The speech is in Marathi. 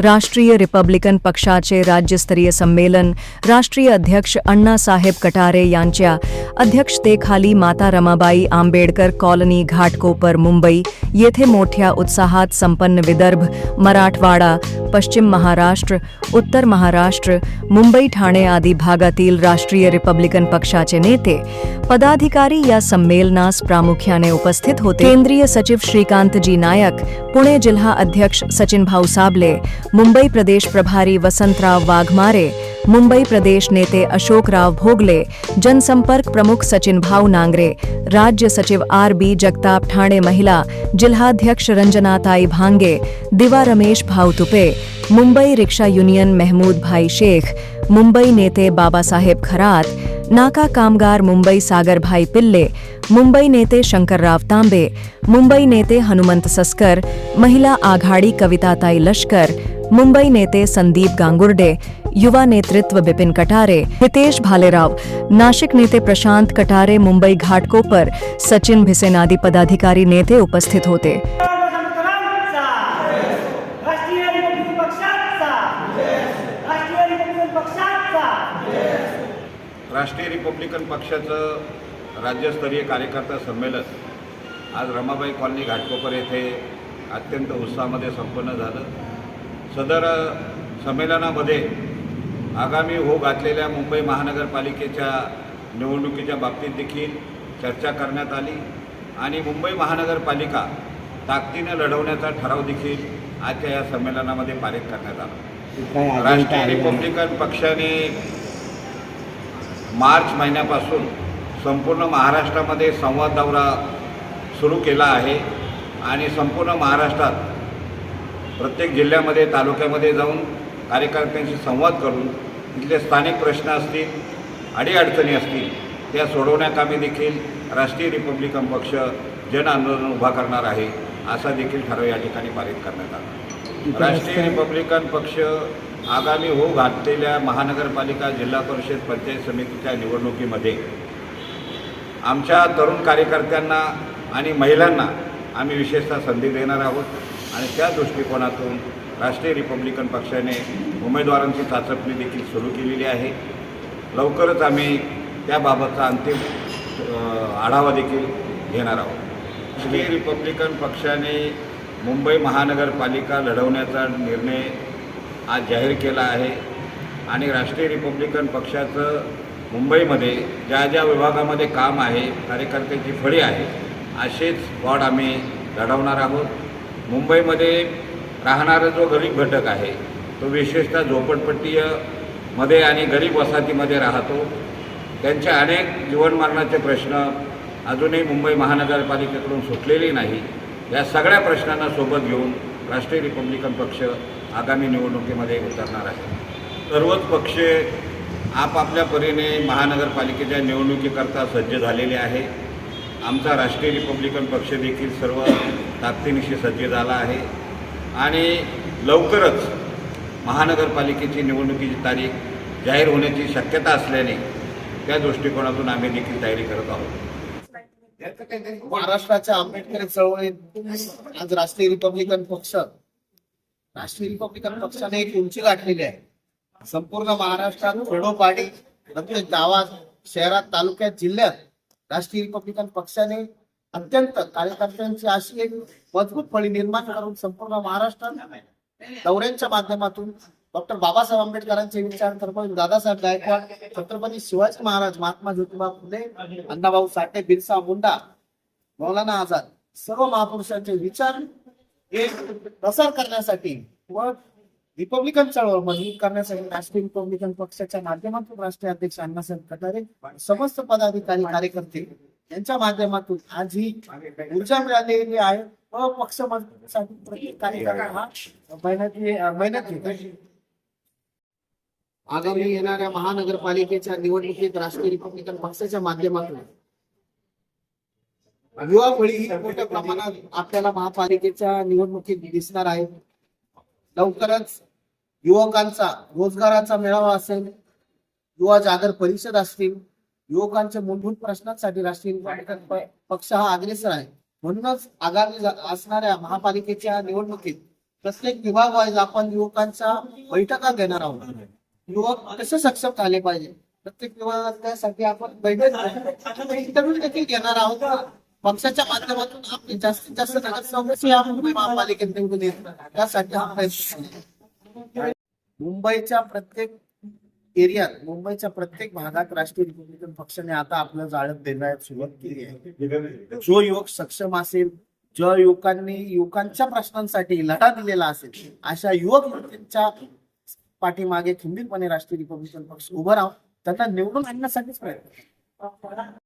राष्ट्रीय रिपब्लिकन पक्षाचे राज्यस्तरीय संमेलन राष्ट्रीय अध्यक्ष अण्णासाहेब कटारे यांच्या अध्यक्षतेखाली माता रमाबाई आंबेडकर कॉलनी घाटकोपर मुंबई येथे मोठ्या उत्साहात संपन्न विदर्भ मराठवाडा पश्चिम महाराष्ट्र उत्तर महाराष्ट्र मुंबई ठाणे आदी भागातील राष्ट्रीय रिपब्लिकन पक्षाचे नेते पदाधिकारी या संमेलनास प्रामुख्याने उपस्थित होते. केंद्रीय सचिव श्रीकांतजी नायक पुणे जिल्हा अध्यक्ष सचिन भाऊ साबले मुंबई प्रदेश प्रभारी वसंतराव वाघमारे मुंबई प्रदेश नेते अशोकराव भोगले, जनसंपर्क प्रमुख सचिन भाऊ नांगरे, राज्य सचिव आर बी जगताप ठाणे महिला, जिल्हाध्यक्ष रंजनाताई भांगे, दिवा रमेश भाऊ तुपे, मुंबई रिक्षा युनियन महमूद भाई शेख, मुंबई नेते बाबासाहेब खरात, नाका कामगार मुंबई सागरभाई पिल्ले, मुंबई नेते शंकरराव तांबे, मुंबई नेते हनुमंत सस्कर, महिला आघाडी कविताताई लष्कर मुंबई नेते संदीप गांगुर्डे युवा नेतृत्व बिपिन कटारे हितेश भालेराव नाशिक नेते प्रशांत कटारे मुंबई घाटकोपर सचिन भिसेन आदी पदाधिकारी नेते उपस्थित होते। राष्ट्रीय रिपब्लिकन पक्षाचं राज्यस्तरीय कार्यकर्ता संमेलन आज रमाबाई कॉलनी घाटकोपर येथे अत्यंत उत्साहामध्ये संपन्न झालं. सदर संमेलनामध्ये आगामी हो घातलेल्या मुंबई महानगरपालिकेच्या निवडणुकीच्या बाबतीत देखील चर्चा करण्यात आली. आणि मुंबई महानगरपालिका ताकदीने लढवण्याचा ठराव देखील आजच्या या संमेलनामध्ये पारित करण्यात आला. राष्ट्रीय रिपब्लिकन पक्षाने मार्च महिन्यापासून संपूर्ण महाराष्ट्रामध्ये संवाद दौरा सुरू केला आहे. आणि संपूर्ण महाराष्ट्रात प्रत्येक जिल्ह्यामध्ये तालुक्यामध्ये जाऊन कार्यकर्त्यांशी संवाद करून तिथले स्थानिक प्रश्न असतील अडीअडचणी असतील त्या सोडवण्याकामी देखील राष्ट्रीय रिपब्लिकन पक्ष जन आंदोलन उभा करणार आहे असा देखील ठराव या ठिकाणी पारित करण्यात आला. राष्ट्रीय रिपब्लिकन पक्ष आगामी हो घातलेल्या महानगरपालिका जिल्हा परिषद पंचायत समितीच्या निवडणुकीमध्ये आमच्या तरुण कार्यकर्त्यांना आणि महिलांना आम्ही विशेषतः संधी देणार आहोत आणि त्या दृष्टिकोनातून राष्ट्रीय रिपब्लिकन पक्षाने उमेदवारांची चाचपणी देखील सुरू केलेली आहे. लवकरच आम्ही त्याबाबतचा अंतिम आढावा देखील घेणार आहोत. श्री रिपब्लिकन पक्षाने मुंबई महानगरपालिका लढवण्याचा निर्णय आज जाहीर केला आहे आणि राष्ट्रीय रिपब्लिकन पक्षाचं मुंबईमध्ये ज्या ज्या विभागामध्ये काम आहे कार्यकर्त्यांची फळी आहे असेच वॉर्ड आम्ही लढवणार आहोत. मुंबईमध्ये राहणारा जो गरीब घटक आहे तो विशेषतः झोपडपट्टीमध्ये आणि गरीब वसाहतीमध्ये राहतो. त्यांचे अनेक जीवनमरणाचे प्रश्न अजूनही मुंबई महानगरपालिकेकडून सुटलेले नाही. या सगळ्या प्रश्नांना सोबत घेऊन राष्ट्रीय रिपब्लिकन पक्ष आगामी निवडणुकीमध्ये उतरणार आहे. सर्वच पक्ष आपापल्या परीने महानगरपालिकेच्या निवडणुकीकरता सज्ज झालेले आहे. आमचा राष्ट्रीय रिपब्लिकन पक्ष देखील सर्व ताकदीनिशी सज्ज झाला आहे. आणि लवकरच महानगरपालिकेची निवडणुकीची तारीख जाहीर होण्याची शक्यता असल्याने त्या दृष्टिकोनातून आम्ही देखील तयारी करत आहोत. महाराष्ट्राच्या आंबेडकर चळवळीत आज राष्ट्रीय रिपब्लिकन पक्ष राष्ट्रीय रिपब्लिकन पक्षाने एक उंची गाठलेली आहे. संपूर्ण महाराष्ट्रात खेडोपाडी प्रत्येक गावात शहरात तालुक्यात जिल्ह्यात राष्ट्रीय रिपब्लिकन पक्षाने अत्यंत कार्यकर्त्यांची अशी एक मजबूत फळी निर्माण करून संपूर्ण महाराष्ट्रात दौऱ्यांच्या माध्यमातून डॉक्टर बाबासाहेब आंबेडकरांचे विचार तर दादासाहेब गायकवाड छत्रपती शिवाजी महाराज महात्मा ज्योतिबा फुले अण्णाभाऊ साठे बिरसा मुंडा मौलाना आझाद सर्व महापुरुषांचे विचार एक प्रसार करण्यासाठी व रिपब्लिकन चळवळ मजबूत करण्यासाठी राष्ट्रीय रिपब्लिकन पक्षाच्या माध्यमातून राष्ट्रीय अध्यक्ष अण्णासाहेब कटारे समस्त पदाधिकारी कार्यकर्ते यांच्या माध्यमातून आज ही ऊर्जा मिळालेली आहे. व पक्ष मजबूतीसाठी प्रत्येक कार्यकर्ता हा मेहनत मेहनत घेतो आगामी येणाऱ्या महानगरपालिकेच्या निवडणुकीत राष्ट्रीय रिपब्लिकन पक्षाच्या माध्यमातून युवा फळी मोठ्या प्रमाणात आपल्याला महापालिकेच्या निवडणुकीत दिसणार आहे. लवकरच युवकांचा रोजगाराचा मेळावा असेल युवा जागर परिषद असतील युवकांच्या मूलभूत प्रश्नांसाठी राष्ट्रीय रिपब्लिकन पक्ष हा अग्रेसर आहे. म्हणूनच आगामी असणाऱ्या महापालिकेच्या निवडणुकीत प्रत्येक विभाग वाईज आपण युवकांच्या बैठका घेणार आहोत. युवक कसे सक्षम झाले पाहिजे? प्रत्येक विभागासाठी त्यासाठी आपण बैठक इंटरव्ह्यू देखील घेणार आहोत. पक्षाच्या माध्यमातून आपण जास्तीत जास्त नगरसेवकाची मुंबई महापालिकेत निवडून येत त्यासाठी हा प्रयत्न मुंबईच्या प्रत्येक एरियात मुंबईच्या प्रत्येक भागात राष्ट्रीय रिपब्लिकन पक्षाने आता आपलं जाळत देण्यास सुरुवात केली आहे. जो युवक सक्षम असेल ज्या युवकांनी युवकांच्या प्रश्नांसाठी लढा दिलेला असेल अशा युवक नेत्यांच्या पाठीमागे खंबीरपणे राष्ट्रीय रिपब्लिकन पक्ष उभं राहून त्यांना निवडून आणण्यासाठीच प्रयत्न